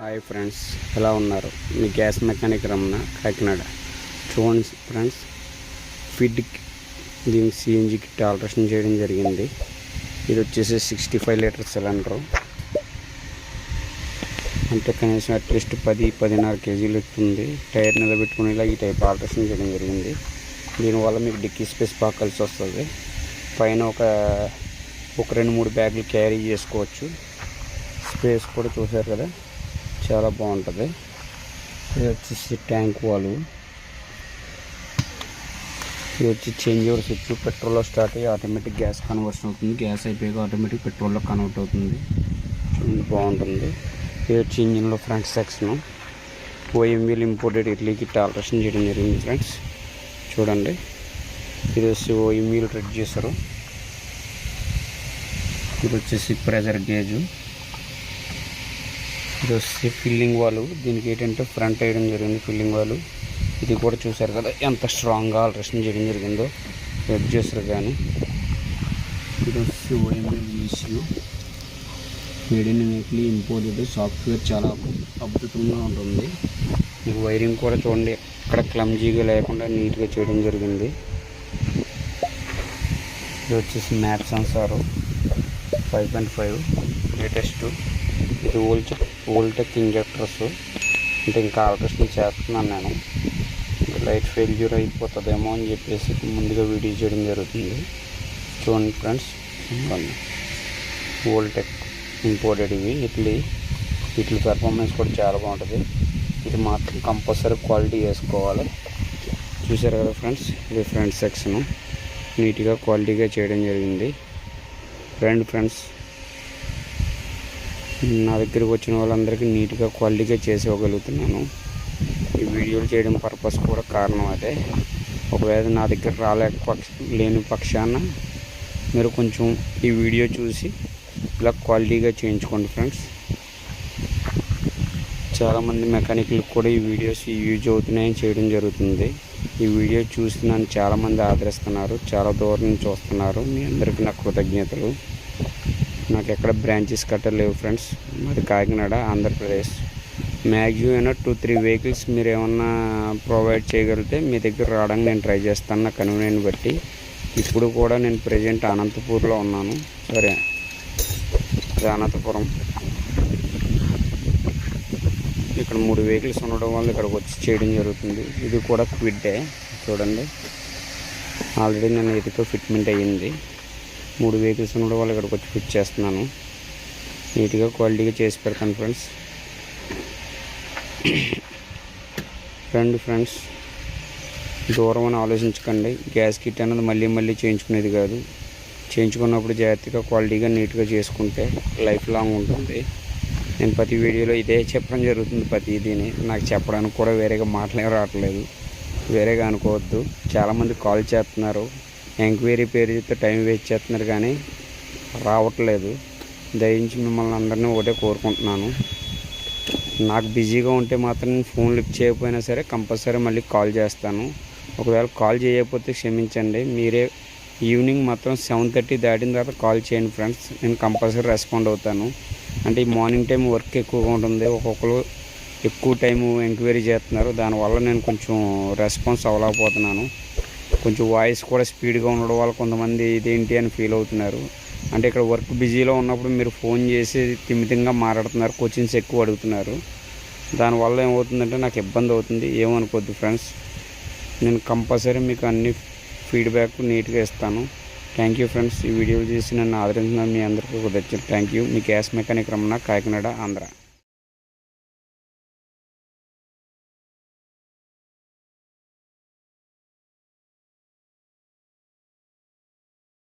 Hi friends ఎలా ఉన్నారు? మీ గ్యాస్ మెకానిక్ రమణ కాకినాడ. చూడండి ఫ్రెండ్స్ ఫిడ్ దీని సిఎన్జి కిట్ ఆల్ట్రేషన్ చేయడం జరిగింది. ఇది వచ్చేసి సిక్స్టీ ఫైవ్ లీటర్ సిలిండరు. అంటే కనీసం అట్లీస్ట్ పది పదిన్నర కేజీలు ఎక్కుతుంది. టైర్ నిలబెట్టుకునేలా ఈ టైప్ ఆల్ట్రేషన్ చేయడం జరిగింది. దీనివల్ల మీకు డిక్కీ స్పేస్ బాగా కలిసి వస్తుంది. పైన ఒక ఒక రెండు మూడు బ్యాగులు క్యారీ చేసుకోవచ్చు. స్పేస్ కూడా చూసారు కదా? చాలా బాగుంటుంది. ఇది వచ్చేసి ట్యాంక్ వాళ్ళు ఇది వచ్చి చేంజ్ ఓవర్ స్విచ్ పెట్రోల్లో స్టార్ట్ అయ్యి ఆటోమేటిక్ గ్యాస్ కన్వర్షన్ అవుతుంది. గ్యాస్ అయిపోయాక ఆటోమేటిక్ పెట్రోల్లో కన్వర్ట్ అవుతుంది. బాగుంటుంది. ఇది వచ్చి ఇంజిన్లో ఫ్రంట్ సెక్షన్. ఓఎంవీలు ఇంపోర్టెడ్ ఇడ్లీకి ఆల్ట్రేషన్ చేయడం జరిగింది ఫ్రెండ్స్. చూడండి. ఇది వచ్చి ఓఎంవీలు రెడ్ చేశారు. ఇది వచ్చేసి ప్రెజర్ గేజు ఇది వచ్చి ఫిల్లింగ్ వాళ్ళు దీనికి ఏంటంటే ఫ్రంట్ వేయడం జరిగింది ఫిల్లింగ్ వాళ్ళు ఇది కూడా చూసారు కదా ఎంత స్ట్రాంగ్గా ఆల్ట్రేషన్ చేయడం జరిగిందో. రెడ్ చేస్తారు కానీ. ఇది వచ్చి OML ECU made in weekly imported software చాలా అద్భుతంగా ఉంటుంది. మీకు వైరింగ్ కూడా చూడండి ఎక్కడ క్లమ్జీగా లేకుండా నీట్గా చేయడం జరిగింది. ఇది వచ్చేసి map sensor five point five. Latest ఇది ఓల్డ్ ఓల్టెక్ ఇంజెక్టర్స్ అంటే ఇంకా ఆల్ట్రేషన్ చేస్తున్నాను నేను. లైట్ ఫెయిల్యూర్ అయిపోతుందేమో అని చెప్పేసి ముందుగా వీడియో చేయడం జరుగుతుంది. చూడండి ఫ్రెండ్స్. ఓల్టెక్ ఇంపోర్టెడ్ ఇవి. ఇట్లీ వీటి పెర్ఫార్మెన్స్ కూడా చాలా బాగుంటుంది. ఇది మాత్రం కంపల్సరీ క్వాలిటీ వేసుకోవాలి. చూసారు కదా ఫ్రెండ్స్? ఇది ఫ్రంట్ సెక్షన్ నీట్గా క్వాలిటీగా చేయడం జరిగింది. ఫ్రెండ్ ఫ్రెండ్స్ నా దగ్గరికి వచ్చిన వాళ్ళందరికీ నీట్గా క్వాలిటీగా చేసి ఇవ్వగలుగుతున్నాను ఈ వీడియోలు చేయడం పర్పస్ కూడా కారణం అదే. ఒకవేళ నా దగ్గర రాలేక పక్ష లేని పక్షాన మీరు కొంచెం ఈ వీడియో చూసి ఇలా క్వాలిటీగా చేయించుకోండి ఫ్రెండ్స్. చాలామంది మెకానిక్లకు కూడా ఈ వీడియోస్ యూజ్ అవుతున్నాయని చేయడం జరుగుతుంది. ఈ వీడియో చూసి నన్ను చాలామంది ఆదరిస్తున్నారు. చాలా దూరం నుంచి వస్తున్నారు. మీ అందరికీ నా కృతజ్ఞతలు. నాకు ఎక్కడ బ్రాంచెస్ కట్టలేవు ఫ్రెండ్స్. మాది కాకినాడ ఆంధ్రప్రదేశ్. మ్యాక్సిమం అయినా టూ త్రీ వెహికల్స్ మీరు ఏమన్నా ప్రొవైడ్ చేయగలిగితే మీ దగ్గర రావడానికి నేను ట్రై చేస్తాను నా కన్వీనియన్ బట్టి. ఇప్పుడు కూడా నేను ప్రజెంట్ అనంతపూర్లో ఉన్నాను. సరే. అది అనంతపురం. ఇక్కడ మూడు వెహికల్స్ ఉండడం వల్ల ఇక్కడికి వచ్చి చేయడం జరుగుతుంది. ఇది కూడా క్విడ్డే. చూడండి. ఆల్రెడీ నేను ఇదితో ఫిట్మెంట్ అయ్యింది. మూడు వెహికల్స్ ఉండడం వల్ల ఇక్కడికి వచ్చి ఫిట్ చేస్తున్నాను. నీట్గా క్వాలిటీగా చేసి పెడతాను ఫ్రెండ్స్. Friend friends. దూరం అని ఆలోచించకండి. గ్యాస్ కిట్ అనేది మళ్ళీ మళ్ళీ చేయించుకునేది కాదు. చేయించుకున్నప్పుడు జాగ్రత్తగా క్వాలిటీగా నీట్గా చేసుకుంటే లైఫ్ లాంగ్ ఉంటుంది. నేను ప్రతి వీడియోలో ఇదే చెప్పడం జరుగుతుంది ప్రతిదీని. నాకు చెప్పడానికి కూడా వేరేగా మాటలేం రావట్లేదు. వేరేగా అనుకోవద్దు. చాలామంది కాల్ చేస్తున్నారు. ఎంక్వైరీ పేరు చెప్తే టైం వేస్ట్ చేస్తున్నారు కానీ రావట్లేదు. దయించి మిమ్మల్ని అందరినీ ఒకటే కోరుకుంటున్నాను. నాకు బిజీగా ఉంటే మాత్రం నేను ఫోన్ లిఫ్ట్ చేయకపోయినా సరే కంపల్సరీ మళ్ళీ కాల్ చేస్తాను. ఒకవేళ కాల్ చేయకపోతే క్షమించండి. మీరే ఈవినింగ్ మాత్రం సెవెన్ థర్టీ దాటిన తర్వాత కాల్ చేయండి ఫ్రెండ్స్. నేను కంపల్సరీ రెస్పాండ్ అవుతాను. అంటే ఈ మార్నింగ్ టైం వర్క్ ఎక్కువగా ఉంటుంది. ఒక్కొక్కరు ఎక్కువ టైము ఎంక్వైరీ చేస్తున్నారు. దానివల్ల నేను కొంచెం రెస్పాన్స్ అవ్వలేకపోతున్నాను. కొంచెం వాయిస్ కూడా స్పీడ్గా ఉండడం వల్ల కొంతమంది ఇదేంటి అని ఫీల్ అవుతున్నారు. అంటే ఇక్కడ వర్క్ బిజీలో ఉన్నప్పుడు మీరు ఫోన్ చేసి తిమితంగా మాట్లాడుతున్నారు కోచింగ్స్ ఎక్కువ అడుగుతున్నారు. దానివల్ల ఏమవుతుందంటే నాకు ఇబ్బంది అవుతుంది. ఏమనుకోవద్దు ఫ్రెండ్స్. నేను కంపల్సరీ మీకు అన్ని ఫీడ్బ్యాక్ నీట్గా ఇస్తాను. Thank you friends. ఈ వీడియోలు చేసి నన్ను ఆదరించిన మీ అందరికీ కృతజ్ఞత థ్యాంక్ యూ. మీ గ్యాస్ మెకానిక్ రమణ కాకినాడ ఆంధ్ర.